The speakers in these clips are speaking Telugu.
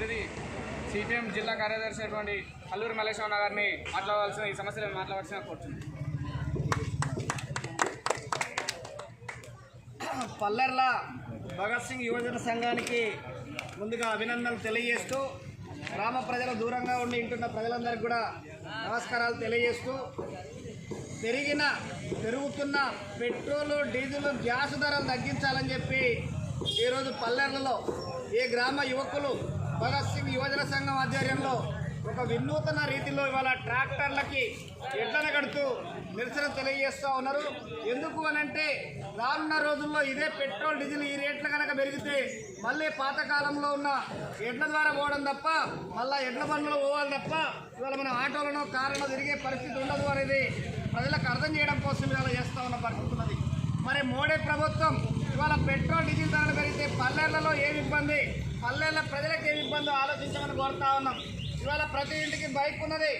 ఇది సిపిఎం జిల్లా కార్యదర్శి అయినటువంటి అల్లూరి మల్లేశ్వర గారిని మాట్లాడవలసిన ఈ సమస్యలు మాట్లాడవలసిన కోరుతుంది పల్లెర్ల భగత్ సింగ్ యువజన సంఘానికి ముందుగా అభినందనలు తెలియజేస్తూ గ్రామ ప్రజలు దూరంగా ఉండి ఇంటున్న ప్రజలందరికీ కూడా నమస్కారాలు తెలియజేస్తూ పెరిగిన పెరుగుతున్న పెట్రోలు డీజిల్ గ్యాస్ ధరలు తగ్గించాలని చెప్పి ఈరోజు పల్లెర్లలో ఏ గ్రామ యువకులు భగత్ సింగ్ యువజన సంఘం ఆధ్వర్యంలో ఒక వినూతన రీతిలో ఇవాళ ట్రాక్టర్లకి ఎడ్లను కడుతూ నిరసన తెలియజేస్తూ ఉన్నారు. ఎందుకు అనంటే రానున్న రోజుల్లో ఇదే పెట్రోల్ డీజిల్ ఈ రేట్లు కనుక పెరిగితే మళ్ళీ పాతకాలంలో ఉన్న ఎడ్ల ద్వారా పోవడం తప్ప మళ్ళీ ఎడ్ల బండ్లు పోవాలి తప్ప ఇవాళ మన ఆటోలను కార్లను తిరిగే పరిస్థితి ఉండదు అనేది ప్రజలకు అర్థం చేయడం కోసం ఇవాళ చేస్తూ ఉన్న పరిస్థితి ఉన్నది. మరి మోడీ ప్రభుత్వం ఇవాళ పెట్రోల్ డీజిల్ ధరలు పెరిగితే పల్లెలలో ఏమి ఇబ్బంది? పల్లెల ప్రజలకు ఏమి ఇబ్బందో ఆలోచించమని కోరుతా ఉన్నాం. ఇవాళ ప్రతి ఇంటికి బైక్ ఉన్నది.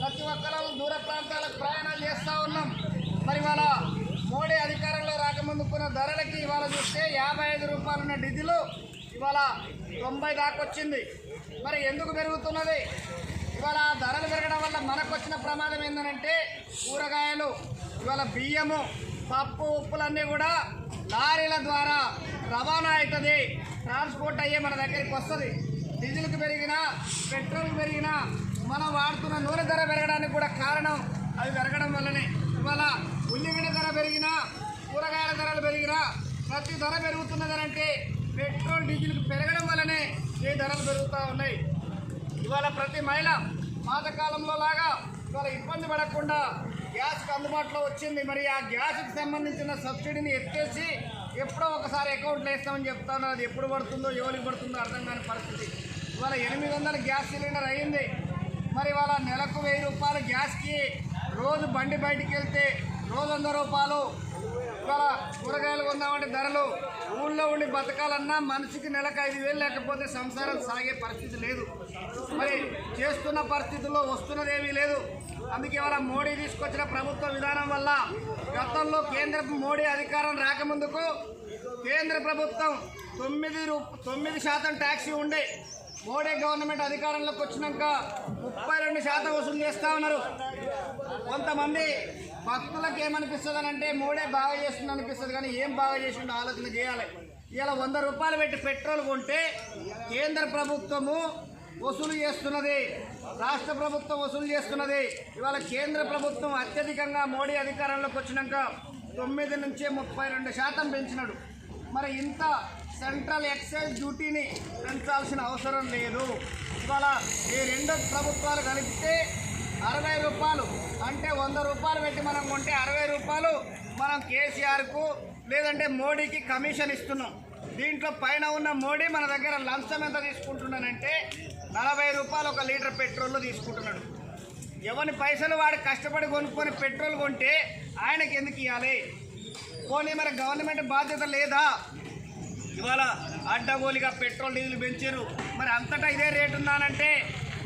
ప్రతి ఒక్కరూ దూర ప్రాంతాలకు ప్రయాణాలు చేస్తూ ఉన్నాం. మరి ఇవాళ మోడీ అధికారంలో రాకముందుకున్న ధరలకి ఇవాళ చూస్తే యాభై ఐదు రూపాయలు ఉన్న డీజిల్ ఇవాళ తొంభై దాకా వచ్చింది. మరి ఎందుకు పెరుగుతున్నది? ఇవాళ ధరలు పెరగడం వల్ల మనకు వచ్చిన ప్రమాదం ఏంటంటే కూరగాయలు ఇవాళ బియ్యము పప్పు ఉప్పులన్నీ కూడా లారీల ద్వారా రవాణా అవుతుంది. ట్రాన్స్పోర్ట్ అయ్యే మన దగ్గరికి వస్తుంది. డీజిల్కి పెరిగినా పెట్రోల్ పెరిగినా మనం వాడుతున్న నూనె ధర పెరగడానికి కూడా కారణం అవి పెరగడం వల్లనే. ఇవాళ ఉల్లిగడ్డ ధర పెరిగినా కూరగాయల ధరలు పెరిగినా ప్రతి ధర పెరుగుతున్నదనంటే పెట్రోల్ డీజిల్ పెరగడం వల్లనే ఈ ధరలు పెరుగుతూ ఉన్నాయి. ఇవాళ ప్రతి మహిళ పాతకాలంలో లాగా ఇవాళ ఇబ్బంది పడకుండా గ్యాస్కి అందుబాటులో వచ్చింది. మరి ఆ గ్యాస్కి సంబంధించిన సబ్సిడీని ఎత్తేసి ఎప్పుడో ఒకసారి అకౌంట్లో వేస్తామని చెప్తాను. అది ఎప్పుడు పడుతుందో ఎవరికి పడుతుందో అర్థం కాని పరిస్థితి. ఇవాళ ఎనిమిది వందల గ్యాస్ సిలిండర్ అయ్యింది మరి ఇవాళ నెలకు వెయ్యి రూపాయలు గ్యాస్కి రోజు బండి బయటికి వెళ్తే రోజు వంద రూపాయలు. ఇవాళ కూరగాయలు కొందామంటే ధరలు. ఊళ్ళో ఉండి బతకాలన్నా మనిషికి నెలకు ఐదు వేలు లేకపోతే సంసారం సాగే పరిస్థితి లేదు. మరి చేస్తున్న పరిస్థితుల్లో వస్తున్నదేమీ లేదు. అందుకే ఇవాళ మోడీ తీసుకొచ్చిన ప్రభుత్వ విధానం వల్ల గతంలో కేంద్ర మోడీ అధికారం రాకముందుకు కేంద్ర ప్రభుత్వం తొమ్మిది రూ తొమ్మిది శాతం ట్యాక్సీ ఉండే మోడీ గవర్నమెంట్ అధికారంలోకి వచ్చినాక ముప్పై రెండు శాతం వసూలు చేస్తూ ఉన్నారు. కొంతమంది భక్తులకు ఏమనిపిస్తుంది అని అంటే మోడీ బాగా చేస్తుంది అనిపిస్తుంది కానీ ఏం బాగా చేసిండో ఆలోచన చేయాలి. ఇలా వంద రూపాయలు పెట్టి పెట్రోల్ కొంటే కేంద్ర ప్రభుత్వము వసూలు చేస్తున్నది. రాష్ట్ర ప్రభుత్వం వసూలు చేస్తున్నది. ఇవాళ కేంద్ర ప్రభుత్వం అత్యధికంగా మోడీ అధికారంలోకి వచ్చినాక తొమ్మిది నుంచి ముప్పై రెండు శాతం పెంచినాడు. మరి ఇంత సెంట్రల్ ఎక్సైజ్ డ్యూటీని పెంచాల్సిన అవసరం లేదు. ఇవాళ ఈ రెండు ప్రభుత్వాలు కలిపితే అరవై రూపాయలు అంటే వంద రూపాయలు పెట్టి మనం కొంటే అరవై రూపాయలు మనం కేసీఆర్కు లేదంటే మోడీకి కమిషన్ ఇస్తున్నాం. దీంట్లో పైన ఉన్న మోడీ మన దగ్గర లంచం ఎంత తీసుకుంటున్నానంటే నలభై రూపాయలు ఒక లీటర్ పెట్రోల్ తీసుకుంటున్నాడు. ఎవరి పైసలు వాడు కష్టపడి కొనుక్కొని పెట్రోల్ కొంటే ఆయనకి ఎందుకు ఇవ్వాలి పోనీ మరి గవర్నమెంట్ బాధ్యత లేదా? ఇవాళ అడ్డగోలిగా పెట్రోల్ డీజిల్ పెంచారు. మరి అంతటా ఇదే రేటు ఉందానంటే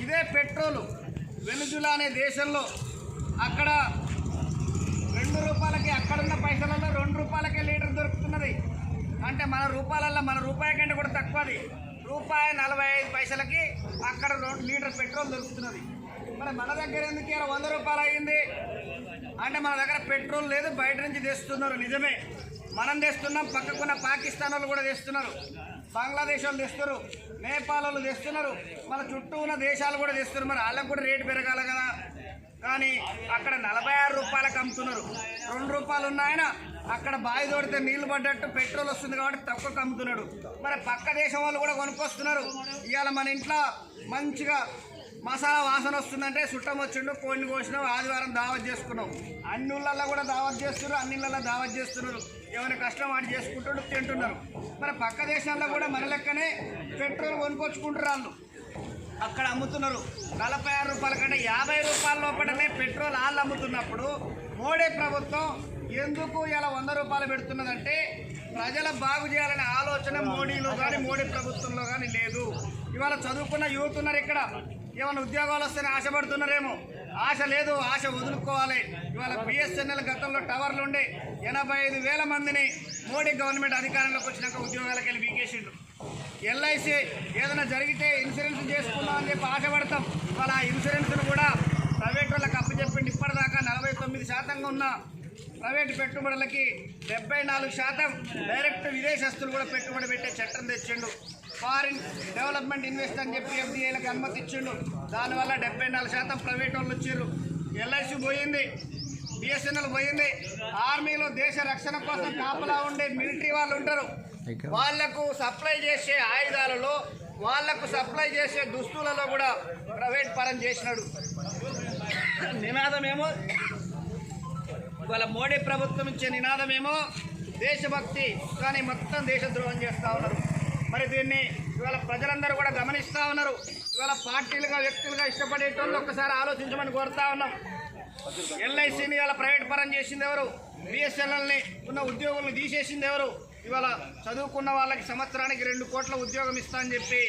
ఇదే పెట్రోల్. వెనుజులా అనే దేశంలో అక్కడ రెండు రూపాయలకి అక్కడున్న పైసలలో రెండు రూపాయలకే లీటర్ దొరుకుతున్నది. అంటే మన రూపాయలలో మన రూపాయి కంటే కూడా తక్కువది. రూపాయి నలభై ఐదు పైసలకి అక్కడ రెండు లీటర్ పెట్రోల్ దొరుకుతున్నది. మరి మన దగ్గర ఎందుకు ఇలా వంద రూపాయలు అయ్యింది అంటే మన దగ్గర పెట్రోల్ లేదు బయట నుంచి తెస్తున్నారు నిజమే. మనం తెస్తున్నాం పక్కకున్న పాకిస్తాన్ వాళ్ళు కూడా తెస్తున్నారు బంగ్లాదేశ్ వాళ్ళు తెస్తున్నారు నేపాల్ వాళ్ళు తెస్తున్నారు మన చుట్టూ ఉన్న దేశాలు కూడా తెస్తున్నారు మరి వాళ్ళకి కూడా రేటు పెరగాలి కదా. కానీ అక్కడ నలభై ఆరు రూపాయలకు అమ్ముతున్నారు. రెండు రూపాయలు ఉన్నాయన అక్కడ బావి తోడితే నీళ్ళు పడ్డట్టు పెట్రోల్ వస్తుంది కాబట్టి తక్కువ అమ్ముతున్నాడు. మరి పక్క దేశం వాళ్ళు కూడా కొనుక్కొస్తున్నారు. ఇవాళ మన ఇంట్లో మంచిగా మసాలా వాసన వస్తుందంటే చుట్టం వచ్చిండు కోడిని కోసినాం ఆదివారం దావత్ చేసుకున్నాం. అన్ని ఊళ్ళల్లో కూడా దావత్ చేస్తున్నారు అన్ని ఇళ్ళల్లో దావత్ చేస్తున్నారు. ఎవరి కష్టం ఆడి చేసుకుంటూ తింటున్నారు. మరి పక్క దేశాల్లో కూడా మన లెక్కనే పెట్రోల్ కొనుక్కొచ్చుకుంటారు వాళ్ళు. అక్కడ అమ్ముతున్నారు. నలభై ఆరు రూపాయల కంటే యాభై రూపాయల లోపలనే పెట్రోల్ వాళ్ళు అమ్ముతున్నప్పుడు మోడీ ప్రభుత్వం ఎందుకు ఇలా వంద రూపాయలు పెడుతున్నదంటే ప్రజల బాగు చేయాలనే ఆలోచన మోడీలో కానీ మోడీ ప్రభుత్వంలో కానీ లేదు. ఇవాళ చదువుకున్న యూత్ ఉన్నారు ఇక్కడ. ఏమైనా ఉద్యోగాలు వస్తేనే ఆశపడుతున్నారేమో ఆశ లేదు ఆశ వదులుకోవాలి. ఇవాళ బిఎస్ఎన్ఎల్ గతంలో టవర్లు ఉండే ఎనభై ఐదు వేల మందిని మోడీ గవర్నమెంట్ అధికారంలోకి వచ్చినాక ఉద్యోగాలకు వెళ్ళి వీకేసిండు ఎల్ఐసి ఏదైనా జరిగితే ఇన్సూరెన్స్ చేసుకుందాం అని చెప్పి ఆశపడతాం. ఇవాళ ఆ ఇన్సూరెన్స్ను కూడా ప్రైవేట్ వాళ్ళకి అప్పచెప్పిండి. ఇప్పటిదాకా నలభై తొమ్మిది శాతంగా ఉన్న ప్రైవేటు పెట్టుబడులకి డెబ్బై నాలుగు శాతం డైరెక్ట్ విదేశస్తులు కూడా పెట్టుబడి పెట్టే చట్టం తెచ్చిండు. ఫారిన్ డెవలప్మెంట్ ఇన్వెస్ట్ అని చెప్పి ఎఫ్డిఐలకు అనుమతి ఇచ్చిండు. దానివల్ల డెబ్బై నాలుగు శాతం ప్రైవేట్ వాళ్ళు వచ్చారు ఎల్ఐసి పోయింది. బిఎస్ఎన్ఎల్ పోయింది. ఆర్మీలో దేశ రక్షణ కోసం కాపలా ఉండే మిలిటరీ వాళ్ళు ఉంటారు. వాళ్ళకు సప్లై చేసే ఆయుధాలలో వాళ్ళకు సప్లై చేసే దుస్తులలో కూడా ప్రైవేట్ పరం చేసినాడు. నినాదమేమో? ఇవాళ మోడీ ప్రభుత్వం ఇచ్చే నినాదమేమో? దేశభక్తి కానీ మొత్తం దేశద్రోహం చేస్తూ ఉన్నారు. మరి దీన్ని ఇవాళ ప్రజలందరూ కూడా గమనిస్తూ ఉన్నారు. ఇవాళ పార్టీలుగా వ్యక్తులుగా ఇష్టపడేటోళ్ళు ఒక్కసారి ఆలోచించమని కోరుతా ఉన్నాం. ఎల్ఐసిని ఇవాళ ప్రైవేట్ పరం చేసింది ఎవరు? బిఎస్ఎన్ఎల్ని ఉన్న ఉద్యోగులను తీసేసింది ఎవరు? ఇవాళ చదువుకున్న వాళ్ళకి సంవత్సరానికి రెండు కోట్ల ఉద్యోగం ఇస్తా అని చెప్పి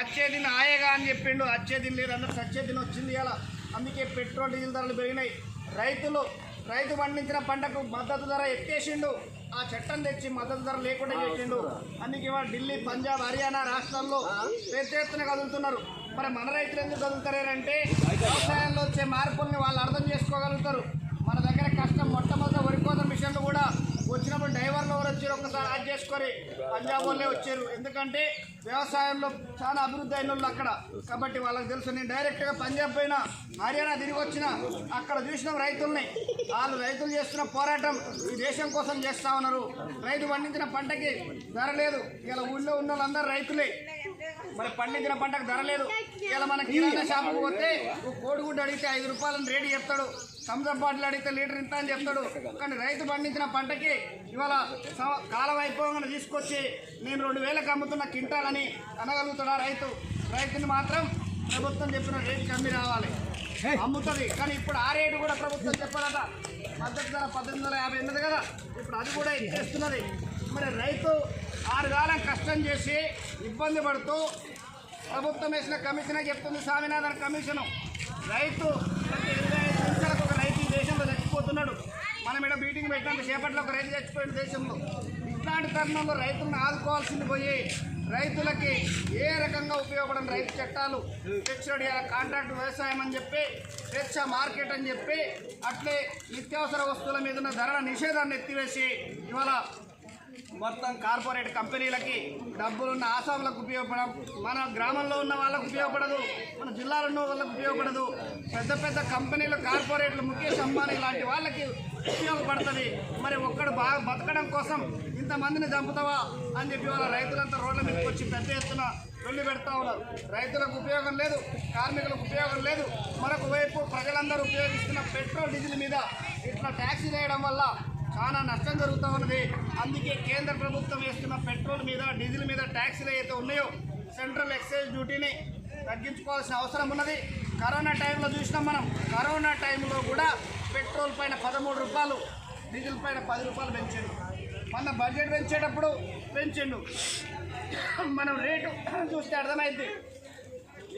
అచ్చేదిన ఆయగా అని చెప్పిండు. అచ్చేదిన లేదు అందరికి అచ్చేదిన వచ్చింది ఇలా అందుకే పెట్రోల్ డీజిల్ ధరలు పెరిగినాయి. రైతులు రైతు పండించిన పంటకు మద్దతు ధర ఎత్తేసిండు. ఆ చట్టం తెచ్చి మద్దతు ధర లేకుండా చేసిండు. అందుకే ఇవాళ ఢిల్లీ పంజాబ్ హర్యానా రాష్ట్రాల్లో పెద్ద ఎత్తున కదులుతున్నారు. మరి మన రైతులు ఎందుకు కదులుతారంటే వ్యవసాయంలో వచ్చే మార్పుల్ని వాళ్ళు అర్థం చేసుకోగలుగుతారు. మన దగ్గర కష్టం మొట్టమొదటి వరి కోత మిషన్లు కూడా వచ్చినప్పుడు డ్రైవర్లు ఎవరు వచ్చారు ఒకసారి యాడ్ చేసుకొని పంజాబ్ వాళ్ళే వచ్చారు. ఎందుకంటే వ్యవసాయంలో చాలా అభివృద్ధి అయిన వాళ్ళు అక్కడ. కాబట్టి వాళ్ళకి తెలుసు నేను డైరెక్ట్గా పంజాబ్ పోయినా హర్యానా తిరిగి వచ్చిన అక్కడ చూసిన రైతుల్ని. వాళ్ళు రైతులు చేస్తున్న పోరాటం ఈ దేశం కోసం చేస్తా ఉన్నారు. రైతు పండించిన పంటకి ధర లేదు. ఇలా ఊళ్ళో ఉన్న వాళ్ళందరూ రైతులే. మరి పండించిన పంటకు ధర లేదు. ఇలా మన కిరాణా షాపుకి పోతే కోడిగుడ్డు అడిగితే ఐదు రూపాయలని రేటు చెప్తాడు. థమ్స్అప్ బాటిల్ అడిగితే లీటర్ ఇంత అని చెప్తాడు. కానీ రైతు పండించిన పంటకి ఇవాళ కాలం అయిపోగానే తీసుకొచ్చి నేను రెండు వేలకు అమ్ముతున్న కింటాలని అనగలుగుతాడా రైతు? రైతుని మాత్రం ప్రభుత్వం చెప్పిన రేటు కమ్మి రావాలి. అమ్ముతుంది. కానీ ఇప్పుడు ఆ రేటు కూడా ప్రభుత్వం చెప్పదట మద్దతు ధర పద్దెనిమిది వందల యాభై ఉన్నది కదా? ఇప్పుడు అది కూడా ఎత్తేస్తున్నది మరి రైతు ఆరు కాలం కష్టం చేసి ఇబ్బంది పడుతూ ప్రభుత్వం వేసిన కమిషనే చెప్తుంది. స్వామినాథన్ కమిషను. రైతు ప్రతి ఇరవై ఐదు నిమిషాలకు ఒక రైతు ఈ దేశంలో చచ్చిపోతున్నాడు మనం ఇక్కడ మీటింగ్ పెట్టినంత సేపట్లో ఒక రైతు చచ్చిపోయిన దేశంలో. ఇట్లాంటి తరుణంలో రైతులను ఆదుకోవాల్సింది పోయి రైతులకి ఏ రకంగా ఉపయోగపడని రైతు చట్టాలు తెచ్చాడు ఇలా కాంట్రాక్ట్ వ్యవసాయం అని చెప్పి స్వేచ్ఛ మార్కెట్ అని చెప్పి అట్లే నిత్యావసర వస్తువుల మీద ఉన్న ధరల నిషేధాన్ని ఎత్తివేసి ఇవాళ మొత్తం కార్పొరేట్ కంపెనీలకి డబ్బులున్న ఆసాములకు ఉపయోగపడం మన గ్రామంలో ఉన్న వాళ్ళకు ఉపయోగపడదు మన జిల్లాలో ఉన్న వాళ్ళకు ఉపయోగపడదు. పెద్ద పెద్ద కంపెనీలు కార్పొరేట్లు ముఖేష్ అంబానీ లాంటి వాళ్ళకి ఉపయోగపడుతుంది. మరి ఒక్కడు బాగా బతకడం కోసం ఇంతమందిని చంపుతావా అని చెప్పి వాళ్ళ రైతులంతా రోడ్ల మీదకి వచ్చి పెద్ద ఎత్తున వెళ్ళి పెడతా ఉన్నారు. రైతులకు ఉపయోగం లేదు కార్మికులకు ఉపయోగం లేదు. మరొక వైపు ప్రజలందరూ ఉపయోగిస్తున్న పెట్రోల్ డీజిల్ మీద ఇట్లా ట్యాక్సీ వేయడం వల్ల చాలా నష్టం జరుగుతూ ఉన్నది. అందుకే కేంద్ర ప్రభుత్వం వేస్తున్న పెట్రోల్ మీద డీజిల్ మీద ట్యాక్సీలు అయితే ఉన్నాయో సెంట్రల్ ఎక్సైజ్ డ్యూటీని తగ్గించుకోవాల్సిన అవసరం ఉన్నది. కరోనా టైంలో చూసినాం మనం. కరోనా టైంలో కూడా పెట్రోల్ పైన పదమూడు రూపాయలు డీజిల్ పైన పది రూపాయలు పెంచిండు. మన బడ్జెట్ పెంచేటప్పుడు పెంచిండు. మనం రేటు చూస్తే అర్థమైంది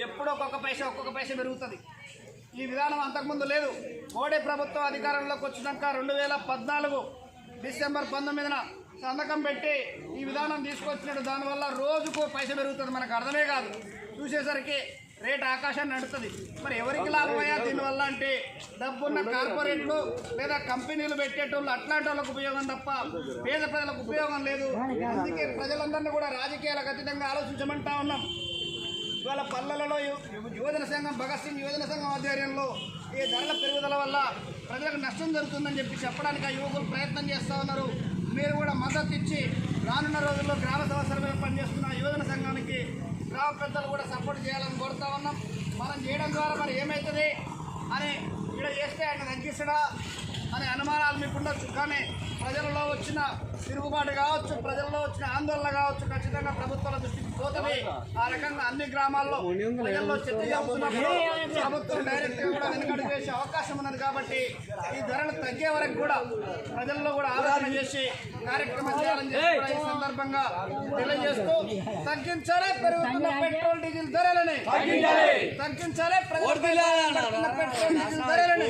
ఎప్పుడో ఒక్కొక్క పైసా ఒక్కొక్క పైసా పెరుగుతుంది. ఈ విధానం అంతకుముందు లేదు. మోడీ ప్రభుత్వం అధికారంలోకి వచ్చినాక రెండు వేల పద్నాలుగు డిసెంబర్ పంతొమ్మిదిన సంతకం పెట్టి ఈ విధానం తీసుకొచ్చినట్టు దానివల్ల రోజుకు పైస పెరుగుతుంది మనకు అర్థమే కాదు. చూసేసరికి రేట్ ఆకాశాన్ని నడుస్తుంది మరి ఎవరికి లాభమయ్యా దీనివల్ల అంటే డబ్బున్న కార్పొరేట్లు లేదా కంపెనీలు పెట్టేటోళ్ళు అట్లాంటి వాళ్ళకు ఉపయోగం తప్ప పేద ప్రజలకు ఉపయోగం లేదు. అందుకే ప్రజలందరినీ కూడా రాజకీయాలకు అతీతంగా ఆలోచించమంటా ఉన్నాం. ఇవాళ పల్లెలలో యువజన సంఘం భగత్ సింగ్ యువజన సంఘం ఆధ్వర్యంలో ఈ ధరల పెరుగుదల వల్ల ప్రజలకు నష్టం జరుగుతుందని చెప్పి చెప్పడానికి ఆ యువకులు ప్రయత్నం చేస్తూ ఉన్నారు. మీరు కూడా మద్దతు ఇచ్చి రానున్న రోజుల్లో గ్రామ సమస్యల మీద పనిచేస్తున్న యువజన సంఘానికి గ్రామ పెద్దలు కూడా సపోర్ట్ చేయాలని కోరుతా ఉన్నాం. మనం చేయడం ద్వారా మరి ఏమవుతుంది అని ఇక్కడ చేస్తే ఆయన తగ్గిస్తాడా? అనే అనుమానాలు మీకు ఉండొచ్చు కానీ ప్రజలలో వచ్చిన తిరుగుబాటు కావచ్చు ప్రజల్లో వచ్చిన ఆందోళన కావచ్చు ఖచ్చితంగా ప్రభుత్వాల దృష్టికి పోతుంది ఆ రకంగా అన్ని గ్రామాల్లో ప్రజల్లో చర్చ ప్రభుత్వం డైరెక్ట్గా కూడా వెనుకడుగు వేసే అవకాశం ఉన్నది కాబట్టి ఈ ధరలు తగ్గే వరకు కూడా ప్రజల్లో కూడా ఆలోచన చేసి కార్యక్రమం చేయాలని చెప్పి ఈ సందర్భంగా తెలియజేస్తూ తగ్గించాలి పెరుగుతున్న పెట్రోల్ డీజిల్ ధరలని. తగ్గించాలి. పెట్రోల్ డీజిల్ ధరలని.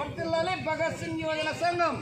వర్తిల్లాలి భగత్ సింగ్ యువజన సంఘం.